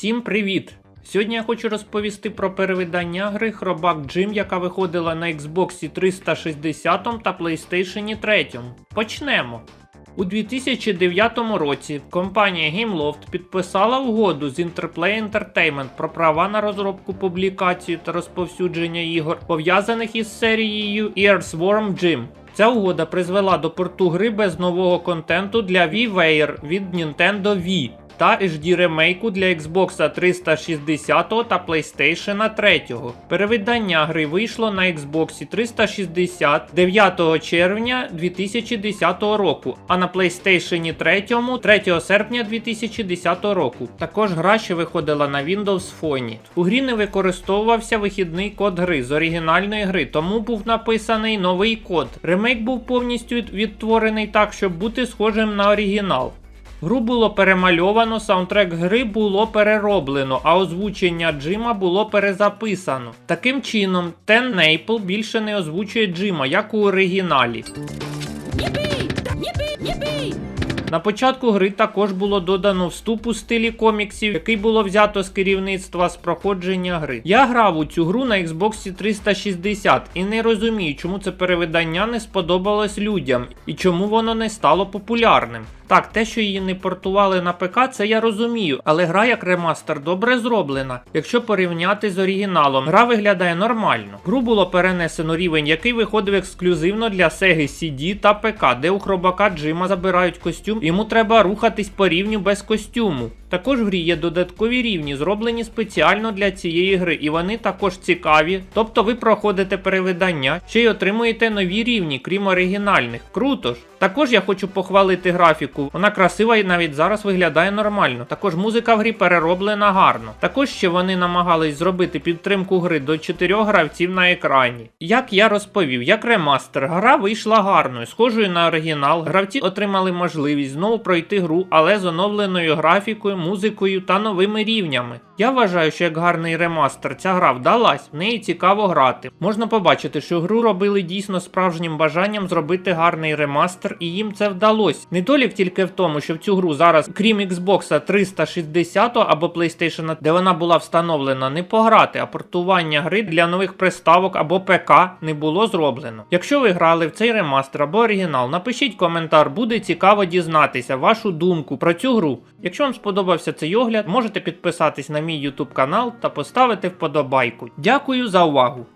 Всім привіт! Сьогодні я хочу розповісти про перевидання гри Хробак Джим, яка виходила на Xbox 360 та PlayStation 3. Почнемо. У 2009 році компанія GameLoft підписала угоду з Interplay Entertainment про права на розробку, публікацію та розповсюдження ігор, пов'язаних із серією Earthworm Jim. Ця угода призвела до порту гри без нового контенту для WiiWare від Nintendo Wii та HD ремейку для Xbox 360 та PlayStation 3. Перевидання гри вийшло на Xbox 360 9 червня 2010 року, а на PlayStation 3 3 серпня 2010 року. Також гра ще виходила на Windows Phone. У грі не використовувався вихідний код гри з оригінальної гри, тому був написаний новий код. Ремейк був повністю відтворений так, щоб бути схожим на оригінал. Гру було перемальовано, саундтрек гри було перероблено, а озвучення Джима було перезаписано. Таким чином, Тен Нейпл більше не озвучує Джима, як у оригіналі. На початку гри також було додано вступ у стилі коміксів, який було взято з керівництва з проходження гри. Я грав у цю гру на Xbox 360 і не розумію, чому це перевидання не сподобалось людям і чому воно не стало популярним. Так, те, що її не портували на ПК, це я розумію, але гра як ремастер добре зроблена. Якщо порівняти з оригіналом, гра виглядає нормально. Гру було перенесено рівень, який виходив ексклюзивно для Sega CD та ПК, де у хробака Джима забирають костюм, йому треба рухатись по рівню без костюму. Також в грі є додаткові рівні, зроблені спеціально для цієї гри, і вони також цікаві. Тобто ви проходите перевидання, ще й отримуєте нові рівні, крім оригінальних. Круто ж! Також я хочу похвалити графіку. Вона красива і навіть зараз виглядає нормально. Також музика в грі перероблена гарно. Також ще вони намагались зробити підтримку гри до 4 гравців на екрані. Як я розповів, як ремастер, гра вийшла гарною, схожою на оригінал. Гравці отримали можливість знову пройти гру, але з оновленою графікою, музикою та новими рівнями. Я вважаю, що як гарний ремастер ця гра вдалась, в неї цікаво грати. Можна побачити, що гру робили дійсно справжнім бажанням зробити гарний ремастер, і їм це вдалося. Недолік тільки в тому, що в цю гру зараз, крім Xbox 360 або PlayStation, де вона була встановлена, не пограти, а портування гри для нових приставок або ПК не було зроблено. Якщо ви грали в цей ремастер або оригінал, напишіть коментар, буде цікаво дізнатися вашу думку про цю гру. Якщо вам сподобався цей огляд, можете підписатись на мій YouTube канал та поставити вподобайку. Дякую за увагу!